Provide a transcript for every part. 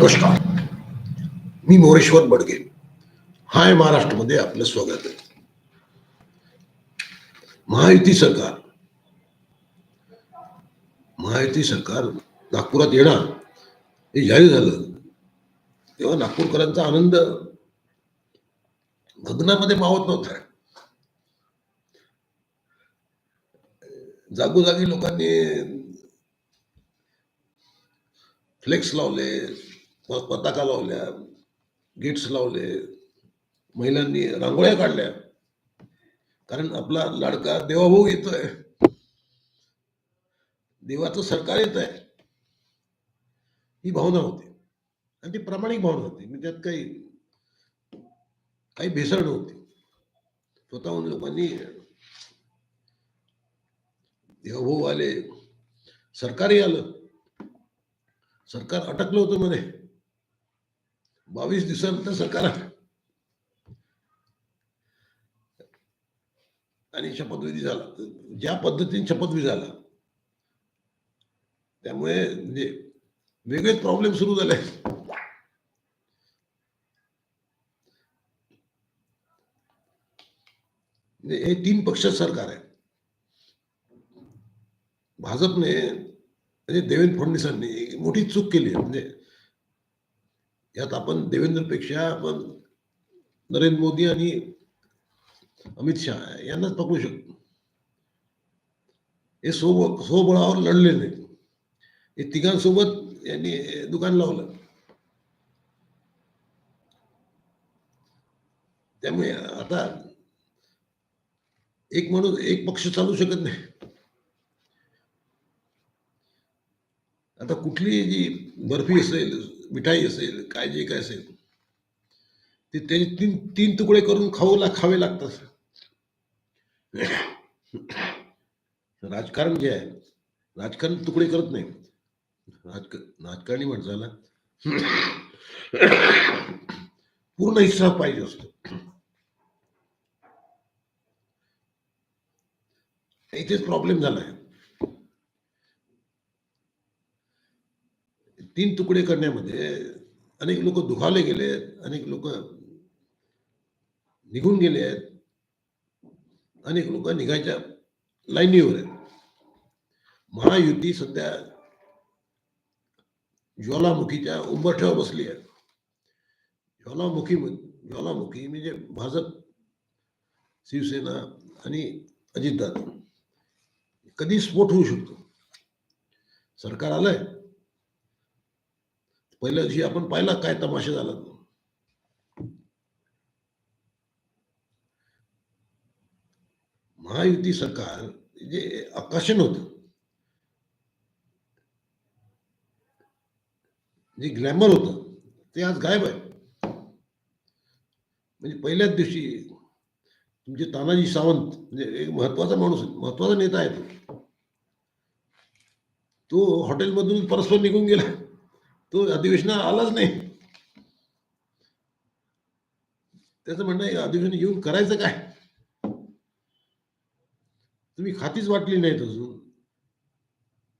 नमस्कार मी मोरेश्वर बडगे. हाय महाराष्ट्रमध्ये आपलं स्वागत आहे. महायुती सरकार. महायुती सरकार नागपुरात येणार. हे जाहीर झालं. तेव्हा नागपूरकरांचा आनंद गगनामध्ये मावत नव्हता. जागोजागी लोकांनी फ्लेक्स लावले. पताका लावल्या गेट्स लावले, महिलांनी रांगोळ्या काढल्या. कारण आपला लाडका देवाभाऊ येतोय. देवाचं सरकार येत आहे ही भावना होती. आणि ती प्रामाणिक भावना होती. म्हणजे त्यात काही काही भेसळ नव्हती. स्वतःहून लोकांनी देवभाऊ आले. सरकारही आलं. सरकार अटकलं होतं मध्ये बावीस दिवसानंतर सरकार आलं आणि शपथविधी झाला. ज्या पद्धतीने शपथविधी झाला. त्यामुळे म्हणजे वेगळेच प्रॉब्लेम सुरू झाले म्हणजे हे तीन पक्ष सरकार आहे भाजपने म्हणजे देवेंद्र फडणवीसांनी एक मोठी चूक केली आहे. म्हणजे यात आपण देवेंद्रपेक्षा आपण नरेंद्र मोदी आणि अमित शहा यांनाच पकडू शकतो. हे सोब स्वबळावर लढले नाही हे तिघांसोबत यांनी दुकान लावलं. त्यामुळे आता एक माणूस एक पक्ष चालू शकत नाही. आता कुठली जी बर्फी असेल मिठाई असेल काय जे काय असेल? ते त्याचे तीन तीन तुकडे करून खाऊ ला खावे लागतात. राजकारण जे आहे राजकारण तुकडे करत नाही. राजक राजकारणी माणसाला पूर्ण हिस्सा पाहिजे असतो. इथेच प्रॉब्लेम झाला आहे तीन तुकडे करण्यामध्ये अनेक लोक दुखावले गेले आहेत अनेक लोक निघून गेले आहेत अनेक लोक निघायच्या लाईनीवर आहेत. महायुती सध्या ज्वालामुखीच्या उंबरठ्यावर बसली आहे. ज्वालामुखी ज्वालामुखी म्हणजे भाजप शिवसेना आणि अजितदादा. कधी स्फोट होऊ शकतो. सरकार आलंय. पहिल्या दिवशी आपण पाहिला काय तमाशा झाला महायुती सरकार जे आकर्षण होत. जे ग्लॅमर होत ते आज गायब आहे. म्हणजे पहिल्याच दिवशी तुमचे तानाजी सावंत म्हणजे एक महत्त्वाचा माणूस आहे, महत्त्वाचा नेता आहे तो. तो हॉटेलमधून परस्पर निघून गेला. तो अधिवेशनात आलाच नाही. त्याचं म्हणणं अधिवेशन येऊन करायचं काय? तुम्ही खातीच वाटली नाहीत अजून.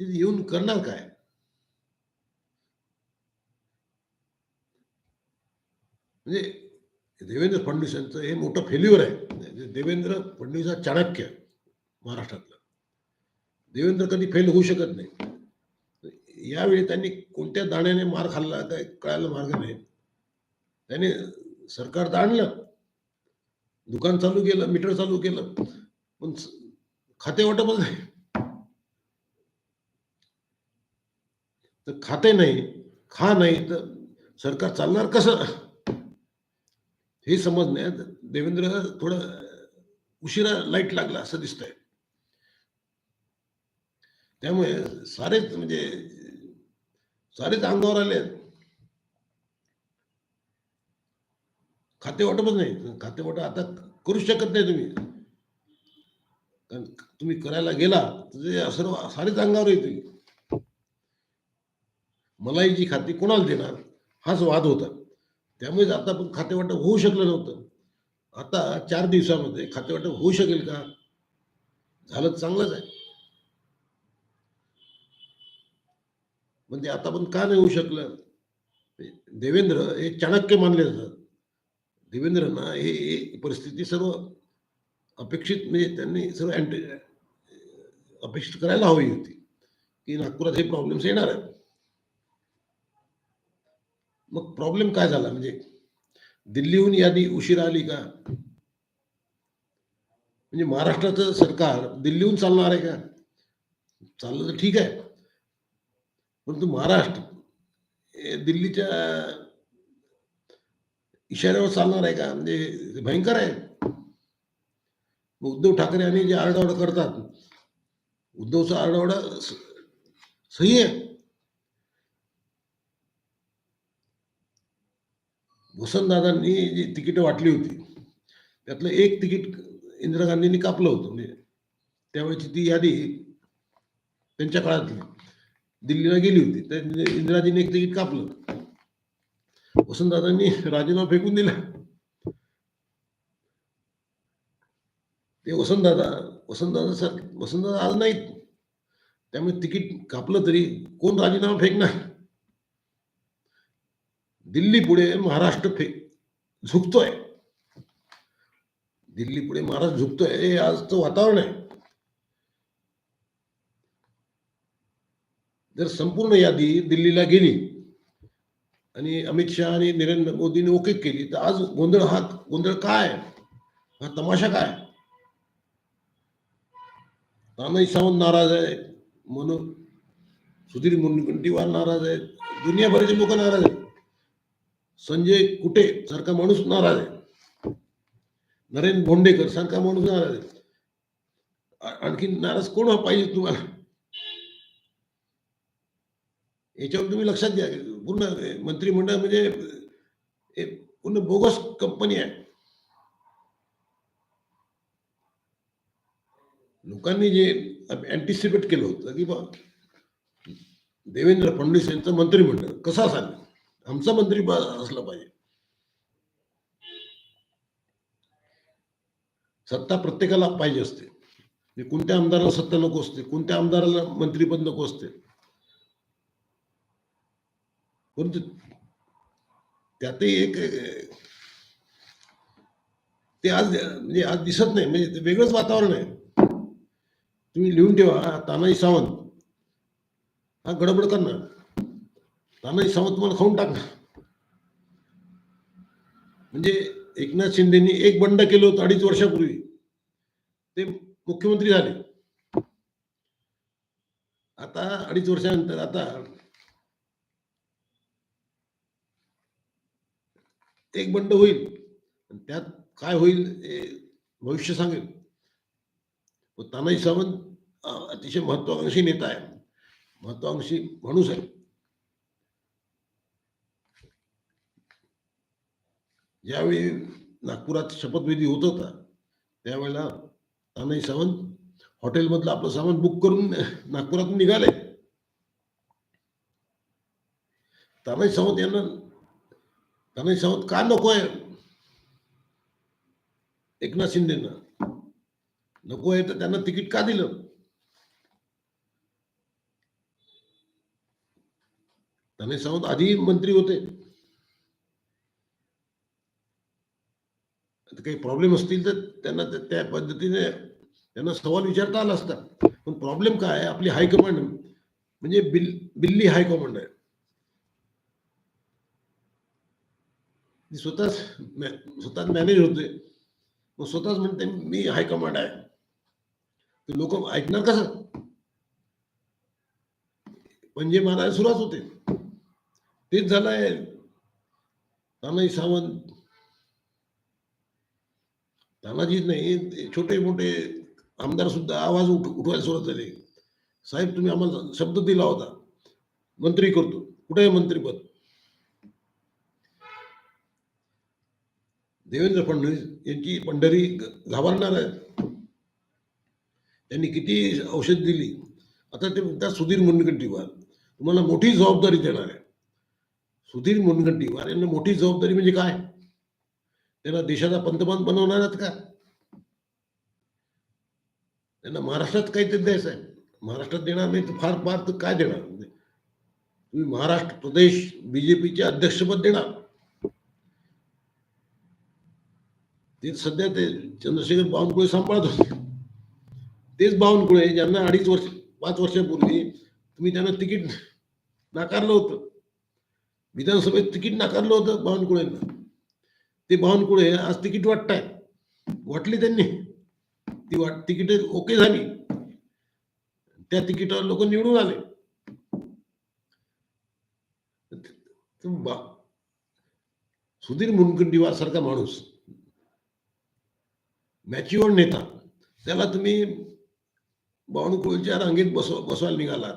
तिथे येऊन करणार काय? म्हणजे देवेंद्र फडणवीस यांचं हे मोठं फेल्युअर आहे. म्हणजे देवेंद्र फडणवीस हा चाणक्य महाराष्ट्रातला. देवेंद्र कधी फेल होऊ शकत नाही. यावेळी त्यांनी कोणत्या दाण्याने मार खाल्ला काय कळायला मार्ग नाही. त्याने सरकार तर आणलं. दुकान चालू केलं मीटर चालू केलं पण खाते वाटपच नाही. तर खाते नाही खा नाही तर सरकार चालणार कसं? हे समजण्यात देवेंद्र थोडं उशिरा लाइट लागला असं दिसतंय. त्यामुळे सारेच म्हणजे सारेच अंगावर आले खाते वाटपच नाही. खाते वाटप आता करू शकत नाही तुम्ही. कारण तुम्ही करायला गेला तर सर्व सारेच अंगावर येतील मलाईची खाती कोणाला देणार हाच वाद होता. त्यामुळेच आता पण खातेवाटप होऊ शकलं नव्हतं. आता चार दिवसामध्ये खाते वाटप होऊ शकेल का? झालं चांगलंच आहे. म्हणजे आता पण का नाही होऊ शकलं? देवेंद्र हे चाणक्य मानले जातात. देवेंद्रांना हे हे परिस्थिती सर्व अपेक्षित म्हणजे त्यांनी सर्व अँटी अपेक्षित करायला हवी होती. की नागपुरात हे प्रॉब्लेम्स येणार आहेत. मग प्रॉब्लेम काय झाला? म्हणजे दिल्लीहून यादी उशिरा आली का? म्हणजे महाराष्ट्राचं सरकार दिल्लीहून चालणार आहे का? चाललं तर ठीक आहे. परंतु महाराष्ट्र दिल्लीच्या इशाऱ्यावर चालणार आहे का? म्हणजे भयंकर आहे. मग उद्धव ठाकरे यांनी जे आरडाओरडा करतात उद्धवचा आरडाओरडा सही आहे. वसंतदादांनी जी तिकीटं वाटली होती त्यातलं एक तिकीट इंदिरा गांधींनी कापलं होतं. म्हणजे त्यावेळेची ती यादी त्यांच्या काळातली. दिल्लीला गेली होती. तर इंदिराजींनी एक तिकीट कापलं. वसंतदादांनी राजीनामा फेकून दिला. ते वसंतदादा वसंतदादा सर वसंतदादा आज नाहीत. त्यामुळे तिकीट कापलं तरी कोण राजीनामा फेकणार? दिल्ली पुढे महाराष्ट्र फेक झुकतोय. दिल्ली पुढे महाराष्ट्र झुकतोय. हे आजचं वातावरण आहे. जर संपूर्ण यादी दिल्लीला गेली आणि अमित शहा आणि नरेंद्र मोदींनी ओके केली तर आज गोंधळ हा गोंधळ काय? हा तमाशा काय? तानाजी सावंत नाराज आहे म्हणून सुधीर मुनगंटीवार नाराज आहेत दुनियाभराचे लोक नाराज आहेत. संजय कुटे सारखा माणूस नाराज आहे. नरेंद्र भोंडेकर सारखा माणूस नाराज आहे. आणखी नाराज कोण पाहिजे तुम्हाला? याच्यावर तुम्ही लक्षात घ्या. पूर्ण मंत्रिमंडळ म्हणजे पूर्ण बोगस कंपनी आहे. लोकांनी जे अँटिसिपेट केलं होतं की बा, देवेंद्र फडणवीस यांचं मंत्रिमंडळ कसं असाल आमचा मंत्री असला पाहिजे. सत्ता प्रत्येकाला पाहिजे असते. कोणत्या आमदाराला सत्ता नको असते, कोणत्या आमदाराला मंत्रीपद नको असते. परंतु त्यातही एक ते आज म्हणजे आज दिसत नाही म्हणजे वेगळंच वातावरण आहे. तुम्ही लिहून ठेवा तानाजी सावंत. हा गडबड करणार. तानाजी सावंत तुम्हाला खाऊन टाकणार. म्हणजे एकनाथ शिंदेनी एक बंड केलं होतं अडीच वर्षापूर्वी. ते मुख्यमंत्री झाले. आता अडीच वर्षानंतर आता एक बंड होईल. त्यात काय होईल भविष्य सांगेल. तानाजी सावंत अतिशय महत्वाकांक्षी नेता आहे. महत्वाकांक्षी माणूस आहे. ज्यावेळी नागपुरात शपथविधी होत होता त्यावेळेला तानाजी सावंत हॉटेलमधलं आपलं सामान बुक करून नागपुरातून निघाले. तानाजी सावंत यांना तानाजी सावंत का नको आहे एकनाथ शिंदेना नको आहे तर त्यांना तिकीट का दिलं त्याने सावंत आधी मंत्री होते आता काही प्रॉब्लेम असतील तर त्यांना त्या- पद्धतीने त्यांना सवाल विचारता आला असता पण प्रॉब्लेम काय आहे आपली हायकमांड म्हणजे बिल बिल्ली हायकमांड आहे ती स्वतःच स्वतःच मॅनेज होते मग स्वतःच म्हणते मी हायकमांड आहे ते लोक ऐकणार कसं पंजे मारायला सुरुवात होते तेच झालंय तानाजी सावंत तानाजी नाही ते छोटे मोठे आमदार सुद्धा आवाज उठ उठवायला सुरुवात झाली साहेब तुम्ही आम्हाला शब्द दिला होता मंत्री करतो कुठे आहे मंत्रीपद देवेंद्र फडणवीस यांची पंढरी घाबरणार आहे त्यांनी किती औषध दिली. आता ते म्हणतात सुधीर मुनगंटीवार. तुम्हाला मोठी जबाबदारी देणार आहे सुधीर मुनगंटीवार यांना मोठी जबाबदारी म्हणजे काय? त्यांना देशाचा पंतप्रधान बनवणार आहेत का? त्यांना महाराष्ट्रात काहीतरी द्यायचं आहे. महाराष्ट्रात देणार नाही तर फार फार तर काय देणार? तुम्ही महाराष्ट्र प्रदेश बीजेपीचे अध्यक्षपद देणार. ते सध्या ते चंद्रशेखर बावनकुळे सांभाळत होते. तेच बावनकुळे ज्यांना अडीच वर्ष पाच वर्षापूर्वी तुम्ही त्यांना तिकीट नाकारलं होतं. विधानसभेत तिकीट नाकारलं होतं बावनकुळेंना. ते बावनकुळे आज तिकीट वाटताय वाटली त्यांनी. ती वाट तिकीट ओके झाली. त्या तिकिटावर लोक निवडून आले. बा- सुधीर मुनगंटीवार सारखा माणूस. मॅच्युअर नेता. त्याला तुम्ही बावनकुळच्या रांगेत बसव बसवायला निघालात.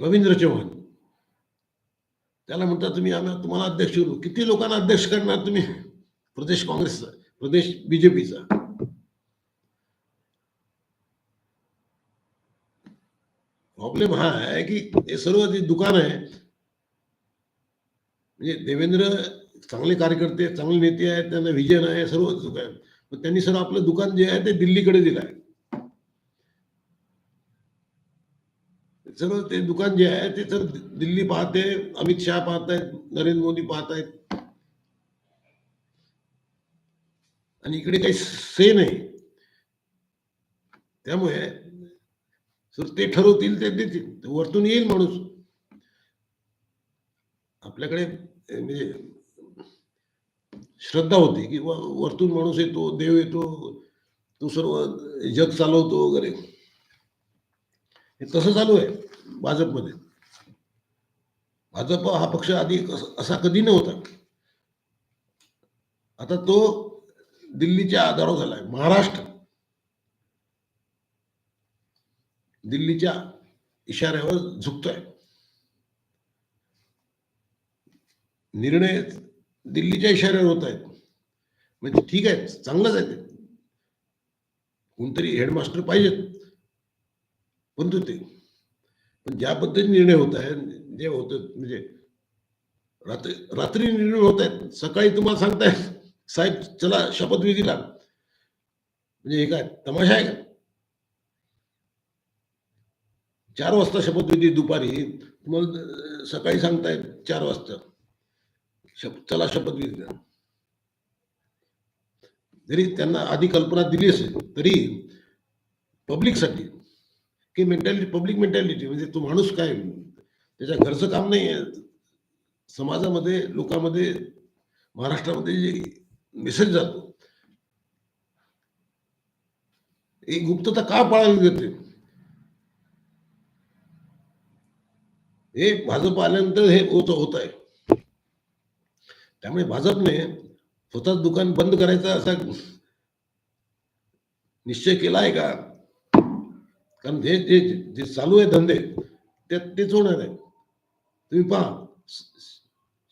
रवींद्र चव्हाण. त्याला म्हणता तुम्ही आम्ही तुम्हाला अध्यक्ष करू. किती लोकांना अध्यक्ष करणार तुम्ही? प्रदेश काँग्रेसचा प्रदेश बीजेपीचा. प्रॉब्लेम हा आहे की हे सर्व जे दुकान आहे म्हणजे देवेंद्र चांगले कार्यकर्ते चांगले नेते आहेत त्यांना विजन आहे सर्व आहे. त्यांनी सर आपलं दुकान जे आहे ते दिल्लीकडे दिलं आहे. सर्व ते दुकान जे आहे ते तर दिल्ली पाहते अमित शहा पाहतायत नरेंद्र मोदी पाहतायत. आणि इकडे काही से नाही. त्यामुळे सर ते ठरवतील ते देतील. ते वरतून येईल माणूस. आपल्याकडे म्हणजे श्रद्धा होती की वरतून माणूस येतो देव येतो तो सर्व जग चालवतो वगैरे. हे तसं चालू आहे भाजपमध्ये. भाजप हा पक्ष आधी असा कधी नव्हता. आता तो दिल्लीच्या आधारावर झालाय. महाराष्ट्र. दिल्लीच्या इशाऱ्यावर झुकतोय. निर्णय दिल्लीच्या इशाऱ्यावर होत आहेत. म्हणजे ठीक आहे चांगलंच आहे ते. कोणतरी हेडमास्टर पाहिजेत. परंतु ते पण ज्या पद्धतीने निर्णय होत आहे जे होत म्हणजे रात्री रात्री निर्णय होत आहेत. सकाळी तुम्हाला सांगताय साहेब चला शपथविधीला. म्हणजे हे काय तमाशा आहे का? चार वाजता शपथविधी दुपारी. तुम्हाला सकाळी सांगतायत चार वाजता. शप चला द्या. जरी त्यांना आधी कल्पना दिली असेल तरी पब्लिकसाठी की मेंटॅलिटी पब्लिक मेंटॅलिटी म्हणजे तो माणूस काय त्याच्या घरचं काम नाही आहे. समाजामध्ये लोकांमध्ये महाराष्ट्रामध्ये जे मेसेज जातो. एक गुप्तता का पाळावी जाते हे भाजप आल्यानंतर हे होत होत आहे. त्यामुळे भाजपने स्वतःच दुकान बंद करायचा असा निश्चय केला आहे का? कारण जे जे जे चालू आहे धंदे ते तेच होणार आहे. तुम्ही पहा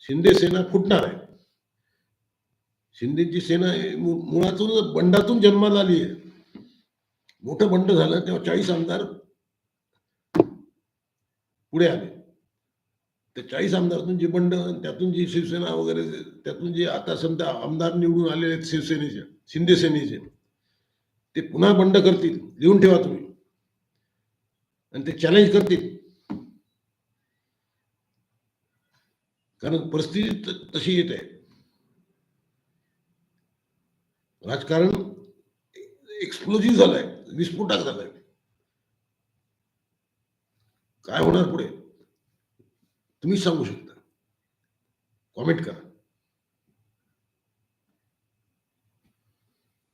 शिंदे सेना फुटणार आहे. शिंदेची सेना मुळातून बंडातून जन्माला आली आहे. मोठं बंड झालं तेव्हा चाळीस आमदार पुढे आले. त्या चाळीस आमदारातून जे बंड त्यातून जी शिवसेना वगैरे त्यातून जे आता समजा आमदार निवडून आलेले आहेत शिवसेनेचे शिंदे सेनेचे ते पुन्हा बंड करतील लिहून ठेवा तुम्ही. आणि ते चॅलेंज करतील. कारण परिस्थिती तशी येत आहे. राजकारण एक्सप्लोजिव्ह झालंय विस्फोटक झालंय. काय होणार पुढे? तुम्हीच सांगू शकता कॉमेंट करा